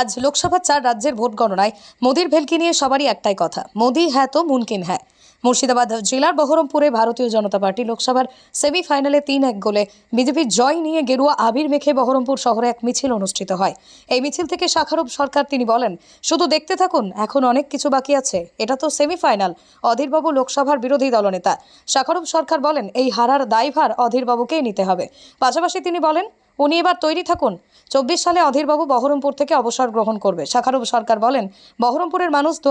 আজ লোকসভা চার রাজ্যের ভোট গণনায় মোদির ভেলকি নিয়ে সবারই একটাই কথা। মোদি হ্যাঁ তো মুনকিন হ্যাঁ। মুর্শিদাবাদ জেলার বহরমপুরে ভারতীয় জনতা পার্টি লোকসভার সেমিফাইনালে তিন এক গোলে বিজেপির জয় নিয়ে গেরুয়া আবির মেখে বহরমপুর শহরে এক মিছিল অনুষ্ঠিত হয়। এই মিছিল থেকে শাখারুপ সরকার তিনি বলেন, শুধু দেখতে থাকুন, এখন অনেক কিছু বাকি আছে। এটা তো সেমিফাইনাল, অধীরবাবু লোকসভার বিরোধী দলনেতা। শাখারুপ সরকার বলেন, এই হারার দায়ভার অধীরবাবুকেই নিতে হবে। পাশাপাশি তিনি বলেন উনি এবার তৈরি থাকুন। চব্বিশ সালে অধীরবাবু বহরমপুর থেকে অবসর গ্রহণ করবে। শাখারব সরকার বলেন, বহরমপুরের মানুষ দু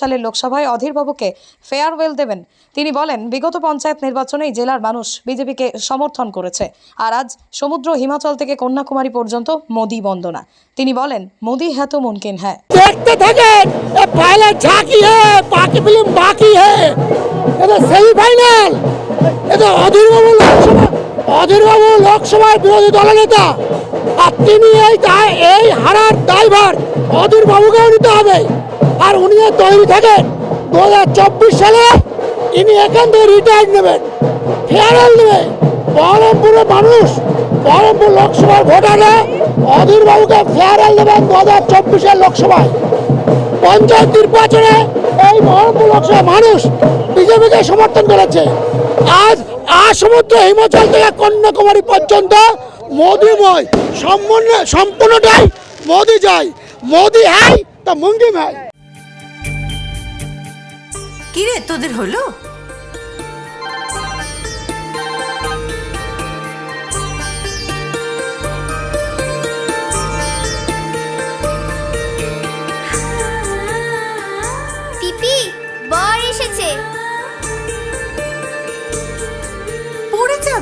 সালের লোকসভায় অধীরবাবুকে ফেয়ারওয়েল দেবেন। তিনি বলেন, বিগত পঞ্চায়েত নির্বাচনেই জেলার মানুষ বিজেপিকে সমর্থন করেছে। আর আজ সমুদ্র, হিমাচল থেকে কন্যাকুমারী পর্যন্ত মোদি বন্দনা। তিনি বলেন, মোদি হ্যাঁ তো মুমকিন হ্যাঁ। অধীরবাবু লোকসভার বিরোধী দলনেতা, আর তিনি এই এই হারার দায়ভার অধীরবাবুকেও নিতে হবে। আর উনি তৈরি থাকেন দু হাজার চব্বিশ সালে ইনি এখান থেকে রিটায়ার নেবেন। ফেয়ারওয়েল নেবে। বহরমপুরের মানুষ বহরমপুর লোকসভার ভোটাররা অধীরবাবুকে ফেয়ারওয়েল দেবেন দু হাজার চব্বিশের লোকসভায়। পঞ্চায়েত নির্বাচনে এই বহরমপুর লোকসভা মানুষ বিজেপিকে সমর্থন করেছে। আজ আজ সমুদ্র হিমাচল থেকে কন্যাকুমারী পর্যন্ত মোদিময় সম্পূর্ণ, সম্পূর্ণটাই মোদি যায় মোদি হ্যায় তা মুঙ্গিম হ্যায় কিরে, তোদের হলো?